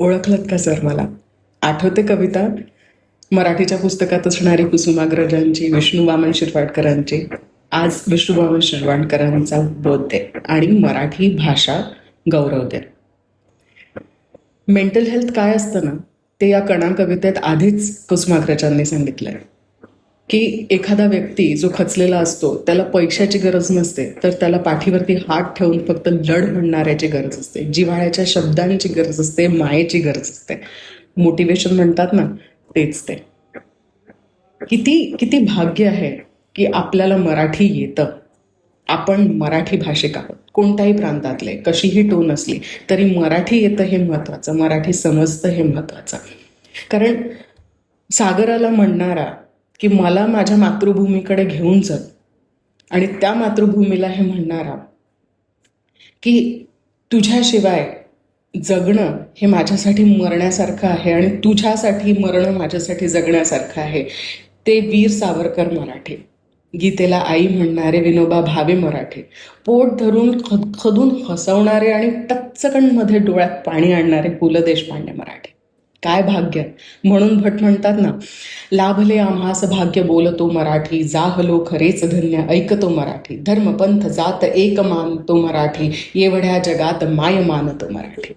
ओळखलत का सर मला? आठवते कविता? मराठीच्या पुस्तकात असणारी कुसुमाग्रजांची विष्णू वामन शिरवाडकरांची आज विष्णू वामन शिरवाडकरांचा दे आणि मराठी भाषा गौरवते मेंटल हेल्थ काय असतं ना ते या कणा कवितेत आधीच कुसुमाग्रजांनी सांगितलंय. की एखादा व्यक्ती जो खचलेला असतो त्याला पैशाची गरज नसते तर त्याला पाठीवरती हात ठेवून फक्त लढ म्हणणाऱ्याची गरज असते. जिव्हाळ्याच्या शब्दांची गरज असते मायेची गरज असते. मोटिवेशन म्हणतात ना तेच ते. किती किती भाग्य आहे की आपल्याला मराठी येतं. आपण मराठी भाषिक आहोत. कोणत्याही प्रांतातले कशीही टोन असली तरी मराठी येतं हे महत्त्वाचं. मराठी समजतं हे महत्त्वाचं. कारण सागराला म्हणणारा की मला माझ्या मातृभूमीकडे घेऊन जात आणि त्या मातृभूमीला हे म्हणणारा की तुझ्याशिवाय जगणं हे माझ्यासाठी मरण्यासारखं आहे आणि तुझ्यासाठी मरणं माझ्यासाठी जगण्यासारखं आहे. ते वीर सावरकर मराठे. गीतेला आई म्हणणारे विनोबा भावे मराठे. पोट धरून खद खदून हसवणारे आणि टच्चकणमध्ये डोळ्यात पाणी आणणारे पु ल देशपांडे मराठे. काय भाग्य? म्हणून भट म्हणतात ना लाभले आम्हास भाग्य बोलतो मराठी जाहलो खरेच धन्य ऐकतो मराठी. धर्मपंथ जात एक मानतो मराठी एवढ्या जगात माय मानतो मराठी.